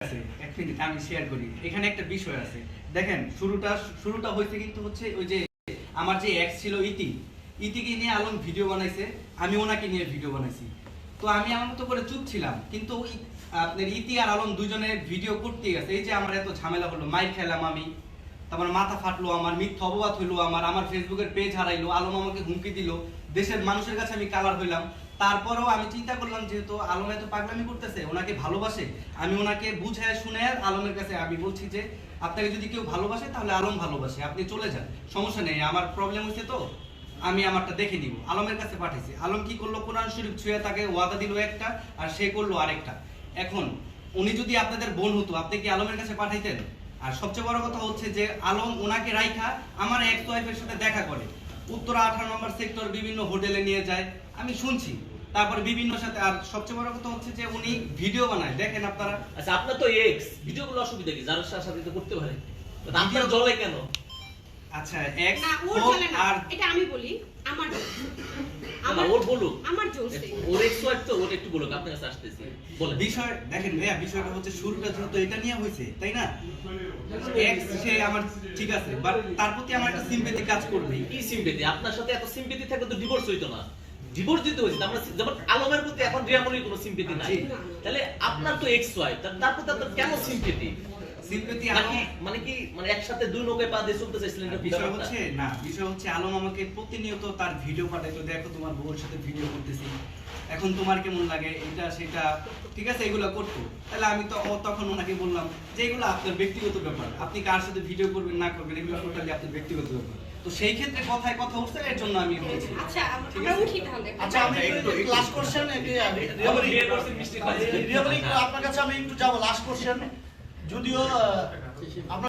এক আমি শেয়ার করি। এখানে একটা বিষয় আছে। দেখেন, শুরুটা শুরুটা হয়েছে কিন্তু হচ্ছে ওই যে আমার যে এক্স ছিল ইতি। ইতিকে নিয়ে আলম ভিডিও বানাইছে, আমি ওনাকে নিয়ে ভিডিও বানাইছি। তো আমি আমার মতো করে চুপ ছিলাম, কিন্তু আপনার ইতি আর আলম দুজনের ভিডিও করতে গেছে এই যে আমার এত ঝামেলা হলো মাইক খেলাম আমি। তারপর মাথা ফাটলো, আমার মিথ্যা অপবাদ হইল, আমার আমার ফেসবুকের পেজ হারাইলো, আলম আমাকে হুমকি দিল, দেশের মানুষের কাছে আমি কালার হইলাম। তারপরেও আমি চিন্তা করলাম যেহেতু আলম এত পাগলামি করতেছে, ওনাকে ভালোবাসে। আমি ওনাকে বুঝায় শুনে আলমের কাছে আমি বলছি যে, আপনাকে যদি কেউ ভালোবাসে তাহলে আলম ভালোবাসে, আপনি চলে যান, সমস্যা নেই, আমার প্রবলেম হচ্ছে তো, আমি আমারটা দেখে নিব। আলমের কাছে পাঠিয়েছি আলম কি করল? কোরআন শরীফ ছুঁয়ে তাকে ওয়াদা দিল একটা, আর সে করল আরেকটা। এখন, উনি যদি আপনাদের বোন হতো, আপনি কি আলমের কাছে পাঠাইতেন? আর সবচেয়ে বড় কথা হচ্ছে যে আলম ওনাকে রাইখা আমার এক্স ওয়াইফের সাথে দেখা করে। উত্তরা আঠারো নম্বর সেক্টর বিভিন্ন হোটেলে নিয়ে যায়। আমি শুনছি। তারপর বিভিন্ন সাথে আর সবচেয়ে বড় কথা হচ্ছে যে উনি ভিডিও বানায়। দেখেন আপনারা। আচ্ছা আপনার তো এক্স ভিডিওগুলো অসুবিধা কি? যার সাথে করতে পারে। আপনার জলে কেন? আচ্ছা এক্স না ওর চলে না। এটা আমি বলি আমার আমার ওর বলুক। আমার জোর ওর এক্স ওয়াইফ তো ওর একটু বলুক আপনার কাছে আসতেছি। বলেন। বিষয় দেখেন ভাইয়া বিষয়টা হচ্ছে শুরুটা যেহেতু এটা নিয়ে হয়েছে তাই না? এক্স সে আমার ঠিক আছে বাট তার প্রতি আমার একটা সিম্পেথি কাজ করবেই কি সিম্পেথি আপনার সাথে এত সিম্পেথি থাকলে তো ডিভোর্স হইতো না। ডিভোর্স দিতে হয়েছে আমরা যেমন আলমের প্রতি এখন রিয়ামনির কোনো সিম্পেথি নাই। তাহলে আপনার তো এক্স ওয়াইফ তার প্রতি আপনার কেন সিম্পেথি আলম মানে কি মানে একসাথে দুই নৌকায় পা দিয়ে চলতে চাইছিলেন এটা বিষয় হচ্ছে না বিষয় হচ্ছে আলম আমাকে প্রতিনিয়ত তার ভিডিও পাঠাইতো দেখো তোমার বউর সাথে ভিডিও করতেছি। এখন তোমার কেমন লাগে? এটা সেটা ঠিক আছে এগুলো করতো। তাহলে আমি তো তখন ওনাকে বললাম যে এগুলো আপনার ব্যক্তিগত ব্যাপার। আপনি কার সাথে ভিডিও করবেন না করবেন এগুলো টোটালি আপনার ব্যক্তিগত ব্যাপার। তো সেই ক্ষেত্রে কথায় কথা উঠছে এর জন্য আমি বলছি। আচ্ছা আমরা উঠি তাহলে। আচ্ছা আমি একটু লাস্ট কোশ্চেন। আপনার কাছে আমি একটু যাব লাস্ট কোশ্চেন যদিও আমরা